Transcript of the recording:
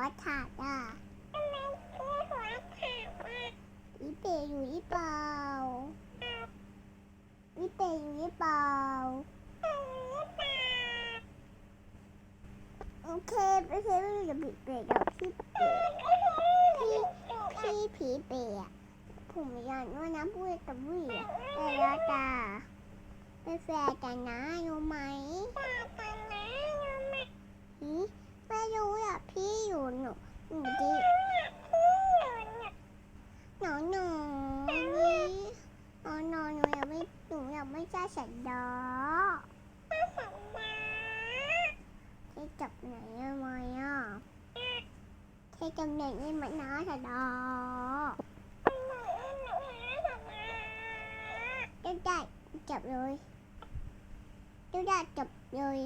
วขาดอะทำไมพี่หัวขาดอะอีเปยอยู่หรือเปล่าอีเปยอยู่หรือเปล่าเอาหรือเปล่าโอเคโอเคไม่รู้จะผีเปย์เดี๋ยวพี่พี่พี่ผีเปย์อะผมอยากว่านะพูดกับวี่อะแต่แล้วจ้าเป็นแฟนกันนะรู้ไหม ตาตานะรู้ไหม หืม ไม่ะพี่อยู่หนูหนูดีหนอนหนอนนี่หนอนหนอนหนูยังไม่หนูยังไม่ใช่สันดอป้าสัญญาเทจับไหนอะไมอะเทจับไหนนี่มันน้าสันดอหนูหนูหาสัญญาได้จับเลยได้ได้จับเลย